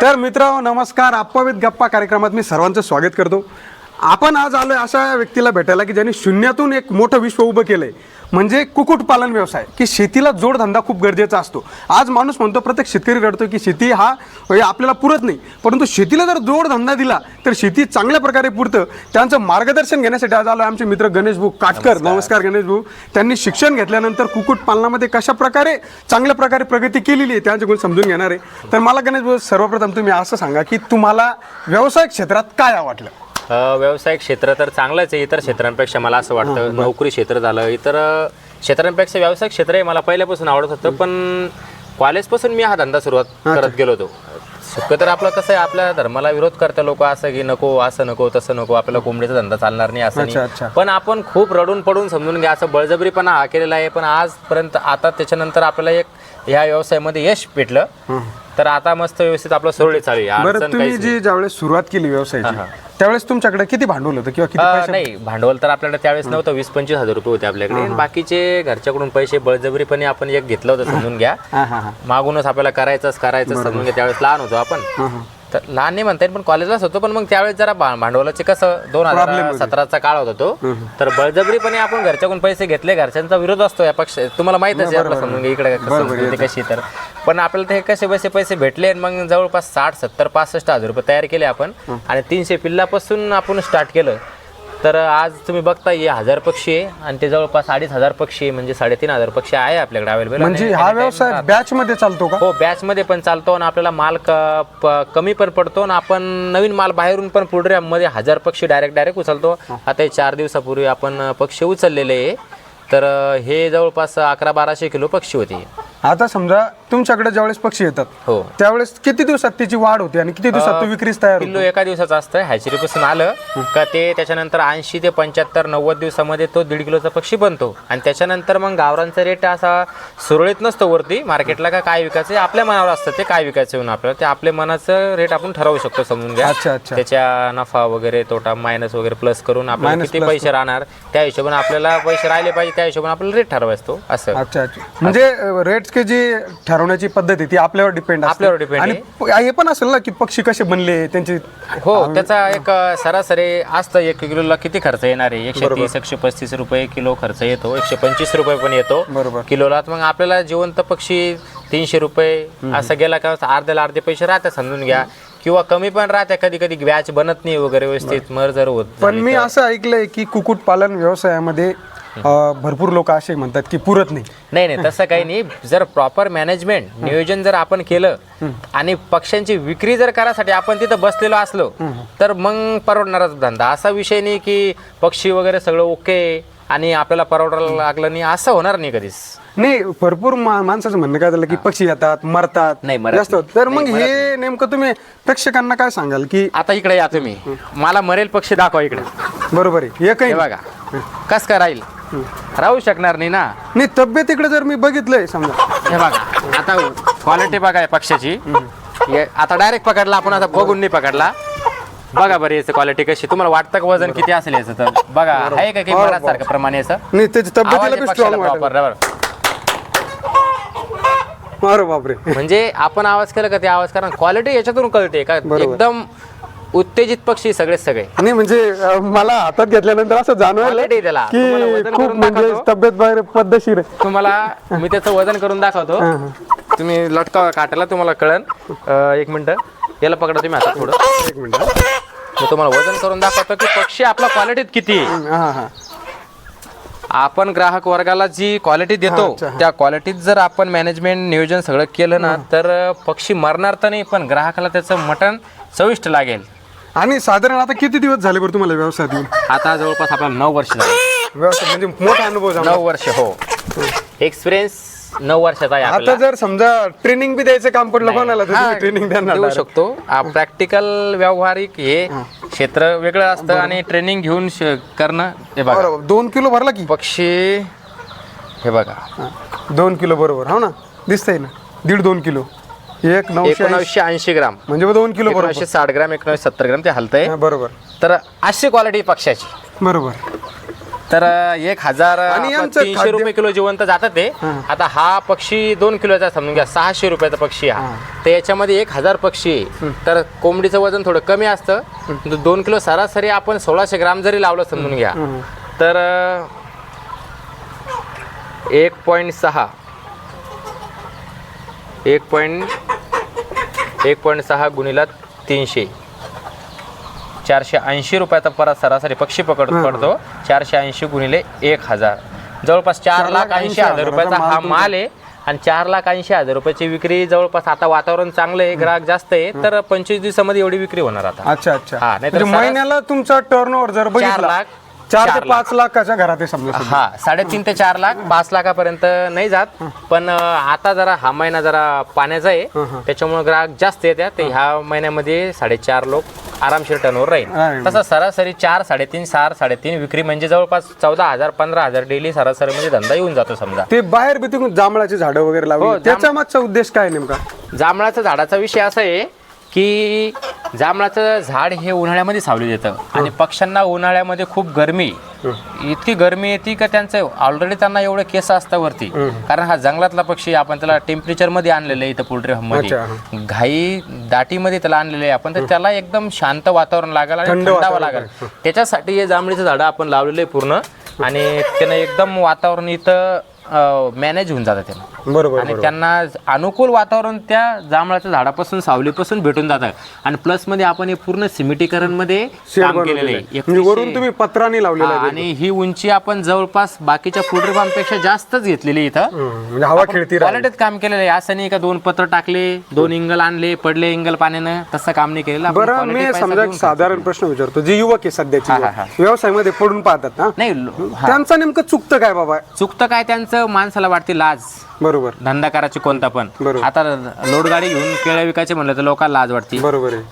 तर मित्र नमस्कार. आप्पावित गप्पा कार्यक्रमात मी सर्वांचं स्वागत करतो. आपण आज आलोय अशा व्यक्तीला भेटायला की ज्यांनी शून्यातून एक मोठं विश्व उभं केलंय. म्हणजे कुक्कुटपालन व्यवसाय की शेतीला जोडधंदा खूप गरजेचा असतो. आज माणूस म्हणतो प्रत्येक शेतकरी रडतो की शेती हा आपल्याला पुरत नाही. परंतु शेतीला जर जोडधंदा दिला तर शेती चांगल्या प्रकारे पुरतं. त्यांचं मार्गदर्शन घेण्यासाठी आज आलो आमचे मित्र गणेश भाऊ काटकर. नमस्कार. गणेश भाऊ. त्यांनी शिक्षण घेतल्यानंतर कुक्कुटपालनामध्ये कशा प्रकारे चांगल्या प्रकारे प्रगती केलेली आहे त्यांच्याकडून समजून घेणार. आहे तर मला गणेश भाऊ सर्वप्रथम तुम्ही असं सांगा की तुम्हाला व्यवसाय क्षेत्रात काय आवडलं? अ, व्यावसायिक क्षेत्र तर चांगलंच आहे. इतर क्षेत्रांपेक्षा मला असं वाटतं. नोकरी क्षेत्र झालं. इतर क्षेत्रांपेक्षा व्यावसायिक क्षेत्र हे मला पहिल्यापासून आवडत होतं. पण कॉलेजपासून मी हा धंदा सुरुवात करत गेलो होतो. शक्य तर आपलं कसं आहे आपल्या धर्माला विरोध करता लोक असं की नको असं नको तसं नको आपल्याला कोंबडीचा धंदा चालणार नाही असं. नाही. पण आपण खूप रडून पडून समजून घ्या असं बळजबरीपणा हा केलेला आहे. पण आजपर्यंत आता त्याच्यानंतर आपल्याला एक ह्या व्यवसायामध्ये यश भेटलं. तर आता मस्त व्यवस्थित आपलं सुरळीत चालू आहे. बरं अडचण तुम्ही काहीच नाही. जी ज्यावेळेस सुरुवात केली व्यवसायाची त्यावेळेस तुमच्याकडे किती भांडवल होतं किंवा किती अ, पैसे नाही भांडवल तर आपल्याकडे त्यावेळेस नव्हतं. वीस पंचवीस हजार रुपये होते आपल्याकडे. आणि बाकीचे घरच्याकडून पैसे बळजबरीपणे आपण एक घेतलं होतं समजून घ्या. हा हा हा. मागूनच आपल्याला करायचंच करायचं समजून घ्या. त्यावेळेस लहान होतो आपण. तर लहान नाही म्हणता येईल पण कॉलेजलाच होतो पण मग त्यावेळेस जरा भा- भांडवलाचे कसं दोन हजार सतराचा काळ होता तो. तर बळजबरीपणे आपण घरच्याकडून पैसे घेतले घरच्यांचा विरोध असतो या पक्ष तुम्हाला आहे आपलं समजून इकडे संस्कृती कशी तर. पण आपल्याला ते कसे पैसे पैसे भेटले आणि मग जवळपास साठ सत्तर पासष्ट हजार रुपये तयार केले आपण. आणि तीनशे पिल्लापासून आपण स्टार्ट केलं. तर आज तुम्ही बघता हे हजार पक्षी आहे आणि ते जवळपास अडीच हजार पक्षी आहे म्हणजे साडेतीन हजार पक्षी आहे आपल्याकडे अवेलेबल म्हणजे हा व्यवसाय बॅच मध्ये चालतो का? हो बॅच मध्ये पण चालतो आणि आपल्याला माल क- प- कमी पण पडतो आणि आपण नवीन माल बाहेरून पण पुढे मध्ये हजार पक्षी डायरेक्ट डायरेक्ट उचलतो. आता हे चार दिवसापूर्वी आपण पक्षी उचललेले आहे. तर अ, हे जवळपास अकरा बाराशे किलो पक्षी होते. आता समजा तुमच्याकडे ज्यावेळेस पक्षी येतात हो. त्यावेळेस किती दिवसात त्याची वाढ होते आणि किती दिवसात तो विक्रीस तयार होतो? किलो एका दिवसाचं असतं हॅचरीपासून आलं का ते त्याच्यानंतर ऐंशी ते पंच्याहत्तर नव्वद दिवसामध्ये तो दीड किलोचा पक्षी बनतो. आणि त्याच्यानंतर मग गावरांचा रेट असा सुरळीत नसतो वरती. मार्केटला का काय विकायचं आपल्या मनावर असतं. ते काय विकायचं म्हणून आपल्याला? ते आपल्या मनाचं रेट आपण ठरवू शकतो समजून घ्या. अच्छा अच्छा. त्याच्या नफा वगैरे तोटा मायनस वगैरे प्लस करून आपल्याला Minus किती plus पैसे राहणार त्या हिशोबाने आपल्याला पैसे राहिले पाहिजे त्या हिशोबाने आपल्याला रेट ठरवायचो असं. अच्छा अच्छा. म्हणजे रेट जी ठरवण्याची पद्धत आहे ती आपल्यावर डिपेंड आपल्यावर depend आणि प- हे पण असेल ना की पक्षी कसे बनले त्यांची हो त्याचा एक अ, सरासरी असतं एक किलोला किती खर्च येणार आहे? एकशे तीस एकशे पस्तीस रुपये किलो खर्च येतो एकशे पंचवीस रुपये पण येतो बरोबर. किलोला. तर मग आपल्याला जिवंत पक्षी तीनशे रुपये असं गेला का अर्ध्याला अर्धे पैसे राहतात समजून घ्या. किंवा कमी पण राहते कधी कधी व्याज बनत नाही वगैरे व्यवस्थित मर जर होत पण झाली मी तर. असं ऐकलंय की कुक्कुटपालन व्यवसायामध्ये अं, भरपूर लोक असे म्हणतात की पुरत नाही. नाही नाही तसं काही नाही. जर प्रॉपर मॅनेजमेंट नियोजन जर आपण केलं आणि पक्ष्यांची विक्री जर करायसाठी आपण तिथं बसलेलो असलो तर मग परवडणारच धंदा. असा विषय नाही की पक्षी वगैरे सगळं ओके आणि आपल्याला परवडायला लागलं नाही. असं होणार नाही कधीच. नाही भरपूर मा- माणसाचं म्हणणं काय झालं की पक्षी येतात मरतात. नाही, मरत जास्त. नाही. तर मग हे नेमकं तुम्ही प्रेक्षकांना काय सांगाल की आता इकडे या तुम्ही. मला मरेल पक्षी दाखवा इकडे. बरोबर आहे. एकही हे बघा. कस का राहील? राहू शकणार नाही ना? नाही तब्येत इकडे जर मी बघितलंय समजा. हे बघा आता क्वालिटी बघा या पक्षाची. हे आता डायरेक्ट पकडला आपण आता बघून नाही पकडला. बघा बरं याचं क्वालिटी कशी. तुम्हाला वाटतं का वजन किती असेल याचं? तर बघा आहे का काही बराच सारखं प्रमाण याचं? नाही त्याची तब्येतीला आवाज बी आहे पक्षाला स्ट्रॉंग proper, बरोबर. अरे बापरे. म्हणजे आपण आवाज केला का ते आवाज करा. क्वालिटी याच्यातून कळते का? एकदम उत्तेजित पक्षी सगळे सगळे. नाही म्हणजे अं, मला हातात घेतल्यानंतर असं Quality त्याला. तुम्हाला की वजन खूप करून म्हणजे दाखवतो. तब्येत बाहेर पद्धतशीर आहे. तुम्हाला मी त्याचं वजन करून दाखवतो. तुम्ही लटका काटायला तुम्हाला कळन. अं, एक मिनिट. याला पकडा तुम्ही आता थोडं एक मिनिट. मी तुम्हाला वजन करून दाखवतो की पक्षी आपला क्वालिटीत किती आहे. हा हा. आपण ग्राहक वर्गाला जी क्वालिटी देतो अच्छा, हा. त्या क्वालिटीत जर आपण मॅनेजमेंट नियोजन सगळं केलं ना तर पक्षी मरणार तर नाही पण ग्राहकाला त्याचं मटण चविष्ट लागेल. आणि साधारण आता किती दिवस झाले बरं तुम्हाला व्यवसायात येऊन? आता जवळपास आपल्याला नऊ वर्ष झाले. व्यवसाय म्हणजे मोठा अनुभव झाला. नऊ वर्ष हो. एक्सपिरियन्स नऊ वर्षाचा आहे आता जर समजा ट्रेनिंग बी द्यायचं काम पडलं कोणाला तर ट्रेनिंग देणार देऊ शकतो. प्रॅक्टिकल व्यावहारिक हे क्षेत्र वेगळं असतं आणि ट्रेनिंग घेऊन श- करणं हे बघा. बरोबर. दोन किलो भरला की? पक्षी हे बघा. दोन किलो बरोबर हो ना? दिसतंय ना? दीड दोन किलो. एक. एकोणीसशे ऐंशी ग्राम. म्हणजे दोन किलो एकोणीसशे साठ ग्राम एकोणीसशे सत्तर ग्राम ते हलतंय. हा, बरोबर. तर अशी क्वालिटी पक्षाची बरोबर. तर एक हजार तीनशे रुपये किलो जिवंत जातात ते. आता हा पक्षी दोन किलोचा समजून घ्या सहाशे रुपयाचा पक्षी हा. तर याच्यामध्ये एक हजार पक्षी आहे. तर कोंबडीचं वजन थोडं कमी असतं. दोन किलो सरासरी आपण सोळाशे ग्राम जरी लावलं समजून घ्या. तर एक पॉईंट सहा. एक पॉईंट एक पॉईंट सहा गुणिला तीनशे. चारशे ऐंशी रुपयाचा परत सरासरी पक्षी पकड पडतो. चारशे ऐंशी गुणिले एक हजार. जवळपास चार लाख ऐंशी हजार रुपयाचा हा माल आहे. आणि चार लाख ऐंशी हजार रुपयाची विक्री जवळपास आता वातावरण चांगलं आहे ग्राहक जास्त आहे तर पंचवीस दिवसामध्ये एवढी विक्री होणार आता. अच्छा अच्छा. हा, नाहीतर म्हणजे महिन्याला तुमचा टर्न जर बघितला लाख, चार ते पाच लाखाच्या घरात आहे समजा. हा साडेतीन ते चार लाख पाच लाखापर्यंत नाही जात. पण अं, आता जरा हा महिना जरा पाण्याचा आहे. त्याच्यामुळे ग्राहक जास्त येतात. ह्या महिन्यामध्ये साडेचार लोक आरामशीर टर्नवर राहील. राहील तसं सरासरी चार साडेतीन चार साडेतीन विक्री म्हणजे जवळपास चौदा हजार पंधरा हजार डेली सरासरी म्हणजे धंदा येऊन जातो समजा. ते बाहेर बी तिकडून जांभळाची झाडं वगैरे हो, लावली जांभ- त्याच्या मागचा उद्देश काय नेमका? जांभळाचा झाडाचा विषय असा आहे की जांभळाचं झाड हे उन्हाळ्यामध्ये सावली देतं. आणि पक्ष्यांना उन्हाळ्यामध्ये खूप गरमी. इतकी गरमी येते का त्यांचं ऑलरेडी त्यांना एवढे केस असतात वरती. कारण हा जंगलातला पक्षी आपण त्याला टेम्परेचरमध्ये आणलेलं आहे इथं पोल्ट्री मध्ये घाई दाटीमध्ये त्याला आणलेलं आहे. आपण तर त्याला एकदम शांत वातावरण लागेल आणि थंड थंडावा लागेल. त्याच्यासाठी हे जांभळीचं झाडं आपण लावलेलं आहे पूर्ण. आणि त्यानं एकदम वातावरण इथं मॅनेज होऊन जातं त्यानं. बरोबर आणि त्यांना अनुकूल वातावरण त्या जांभळाच्या झाडापासून सावलीपासून भेटून जातं. आणि प्लसमध्ये आपण हे पूर्ण सिमेंटीकरणमध्ये काम केलेलं आहे. म्हणजे वरून तुम्ही पत्राने लावलेला आहे आणि ही उंची आपण जवळपास बाकीच्या पोल्ट्री फार्मपेक्षा जास्तच घेतलेली इथं. म्हणजे हवा खेळती क्वालिटीत काम केलेलं आहे. असं नाही का दोन पत्र टाकले दोन इंगल आणले पडले इंगल पाण्यानं तसं काम नाही केलेलं. बरं मी समजा साधारण प्रश्न विचारतो जे युवक आहे सध्याचे. व्यवसायामध्ये पडून पाहतात ना नाही. त्यांचं नेमकं चुकतं काय बाबा? चुकतं काय त्यांचं? माणसाला वाटते लाज. बरोबर. धंदा करायची कोणता पण. बरोबर. आता लोड गाडी घेऊन केळ्या विकायचे म्हणलं तर लोकांना लाज वाटते. बरोबर आहे.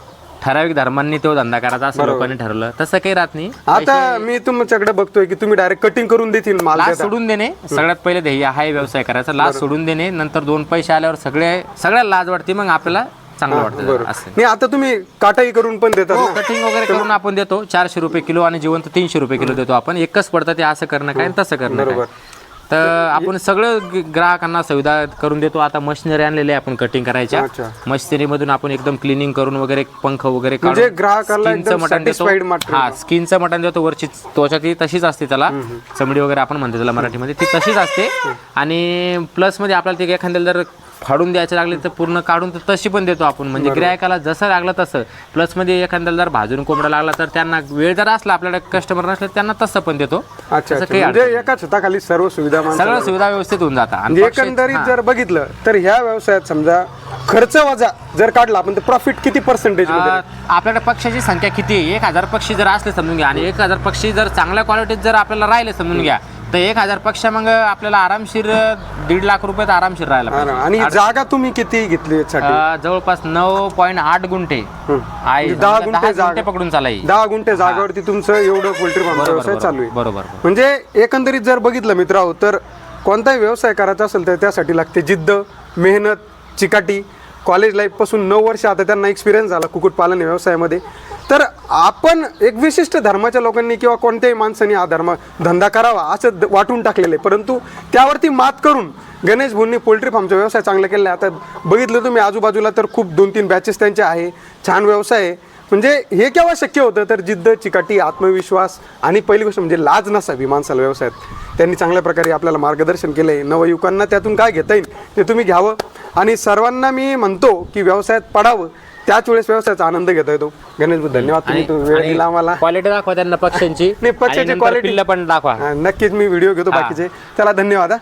ठराविक धर्मांनी तो धंदा करायचा असं लोकांनी ठरवलं. तसं काही राहत नाही. आता मी तुमच्याकडे बघतोय की तुम्ही डायरेक्ट कटिंग करून देतील माल देता. सोडून देणे. सगळ्यात पहिले ध्येय हा आहे व्यवसाय करायचा. लाच सोडून देणे. नंतर दोन पैसे आल्यावर सगळे सगळ्याला लाज वाटते मग आपल्याला चांगलं वाटतं. बरोबर. जरा असं. नाही आता तुम्ही काटाई करून पण देतात ना. कटिंग वगैरे करून आपण देतो. चारशे रुपये किलो आणि जिवंत तीनशे रुपये किलो देतो आपण. एकच पडतं ते असं करणं काय आणि तसं करणं काय? बरोबर. तर आपण सगळं ग- ग्राहकांना सुविधा करून देतो. आता मशिनरी आणलेल्या आहे आपण कटिंग करायच्या. अच्छा. मशिनरी मधून आपण एकदम क्लिनिंग करून वगैरे पंख वगैरे म्हणजे काढून ग्राहकाला स्किनचं एकदम मटण देतो. satisfied मटण हा स्किनचं मटण देतो. वरची त्वचा ती तशीच असते त्याला. चमडी वगैरे आपण म्हणतो त्याला मराठीमध्ये. ती तशीच असते. आणि प्लसमध्ये आपल्याला ते एखाद्याला जर फाडून द्यायचे लागले तर पूर्ण काढून तर तशी पण देतो आपण. म्हणजे गिरायकाला जसं लागलं तसं. प्लसमध्ये एखाद्याला जर भाजून कोंबडा लागला तर त्यांना वेळ जर असला आपल्याकडे कस्टमर नसले त्यांना तसं पण देतो. अच्छा तसं अच्छा काही म्हणजे एका छताखाली सर्व सुविधा माणसाला- सगळं सुविधा व्यवस्थित होऊन जातात. आणि म्हणजे पक्षी- एकंदरीत. जर बघितलं तर ह्या व्यवसायात समजा खर्च वजा जर काढला आपण तर प्रॉफिट किती पर्सेंटेजमध्ये? अं, आपल्याकडे पक्षाची संख्या किती आहे? एक हजार पक्षी जर असले समजून घ्या. आणि एक हजार पक्षी जर चांगल्या क्वालिटीत जर आपल्याला राहिले समजून घ्या. तर एक हजार पक्ष मग आपल्याला आरामशीर दीड लाख रुपयात आरामशीर. पाहिजे. आणि जागा तुम्ही किती घेतली अं, जवळपास नऊ पॉईंट आठ गुंठे. आहे म्हणजे दहा समजा गुंठे. पकडून चालाय. दहा गुंठे जागावरती तुमचं एवढं पोल्ट्री फार्म बरोबर व्यवसाय चालू आहे. बरोबर बरोबर. म्हणजे एकंदरीत जर बघितलं मित्रांनो तर कोणताही व्यवसाय करायचा असेल तर त्यासाठी लागते जिद्द मेहनत चिकाटी. कॉलेज लाईफपासून नऊ वर्ष आता त्यांना एक्सपिरियन्स झाला कुक्कुटपालन या व्यवसायामध्ये. तर आपण एक विशिष्ट धर्माच्या लोकांनी किंवा कोणत्याही माणसाने हा धर्म धंदा करावा असं द- वाटून टाकलेलं आहे. परंतु त्यावरती मात करून गणेश भुंनी पोल्ट्री फार्मचा व्यवसाय चांगला केलेला आहे. आता बघितलं तुम्ही आजूबाजूला तर खूप दोन तीन बॅचेस त्यांचे आहे. छान व्यवसाय आहे. म्हणजे हे केव्हा शक्य होतं? तर जिद्द चिकाटी आत्मविश्वास आणि पहिली गोष्ट म्हणजे लाज नसावी माणसाला व्यवसायात. त्यांनी चांगल्या प्रकारे आपल्याला मार्गदर्शन केलं आहे नवयुवकांना त्यातून काय घेता येईल ते तुम्ही घ्यावं. आणि सर्वांना मी म्हणतो की व्यवसायात पडावं. त्याच वेळेस व्यवसायाचा आनंद घेता येतो गणेश भाऊ, धन्यवाद तुम्ही तो वेळ दिला आम्हाला. क्वालिटी दाखवा त्यांना पक्ष्यांची. नाही, पक्ष्याची आणि नंतर quality- पिल्लं पण दाखवा. नक्कीच मी व्हिडिओ घेतो बाकीचे. त्याला धन्यवाद हा.